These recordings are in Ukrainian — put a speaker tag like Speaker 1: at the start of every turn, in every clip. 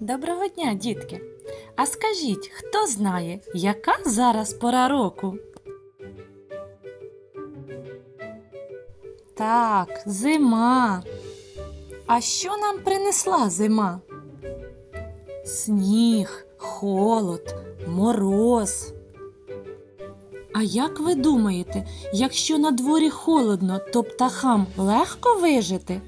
Speaker 1: Доброго дня, дітки! А скажіть, хто знає, яка зараз пора року? Так, зима. А що нам принесла зима? Сніг, холод, мороз. А як ви думаєте, якщо на дворі холодно, то птахам легко вижити?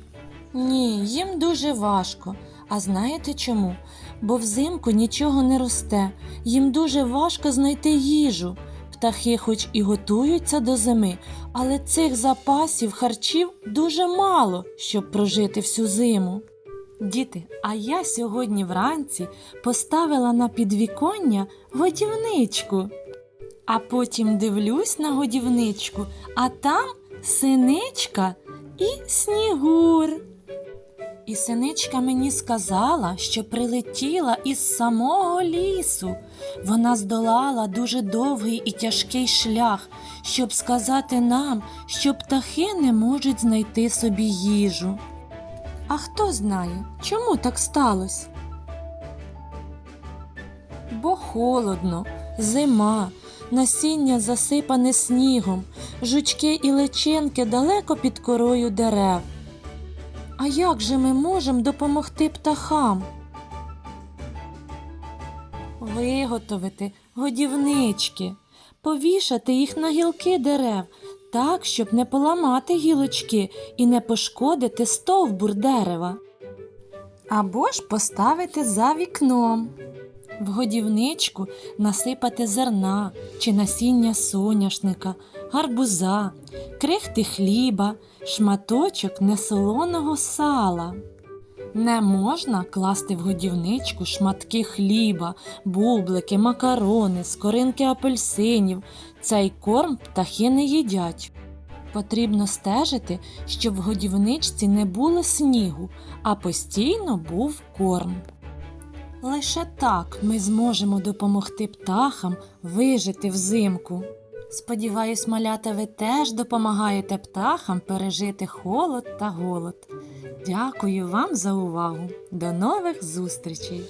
Speaker 1: Ні, їм дуже важко. А знаєте чому? Бо взимку нічого не росте, їм дуже важко знайти їжу. Птахи хоч і готуються до зими, але цих запасів харчів дуже мало, щоб прожити всю зиму. Діти, а я сьогодні вранці поставила на підвіконня годівничку. А потім дивлюсь на годівничку, а там синичка і снігур. І синичка мені сказала, що прилетіла із самого лісу. Вона здолала дуже довгий і тяжкий шлях, щоб сказати нам, що птахи не можуть знайти собі їжу. А хто знає, чому так сталося? Бо холодно, зима, насіння засипане снігом, жучки і личинки далеко під корою дерев. А як же ми можемо допомогти птахам? Виготовити годівнички, повішати їх на гілки дерев так, щоб не поламати гілочки і не пошкодити стовбур дерева. Або ж поставити за вікном. В годівничку насипати зерна чи насіння соняшника, гарбуза, крихти хліба, шматочок несолоного сала. Не можна класти в годівничку шматки хліба, бублики, макарони, скоринки апельсинів. Цей корм птахи не їдять. Потрібно стежити, щоб в годівничці не було снігу, а постійно був корм. Лише так ми зможемо допомогти птахам вижити взимку. Сподіваюсь, малята, ви теж допомагаєте птахам пережити холод та голод. Дякую вам за увагу. До нових зустрічей!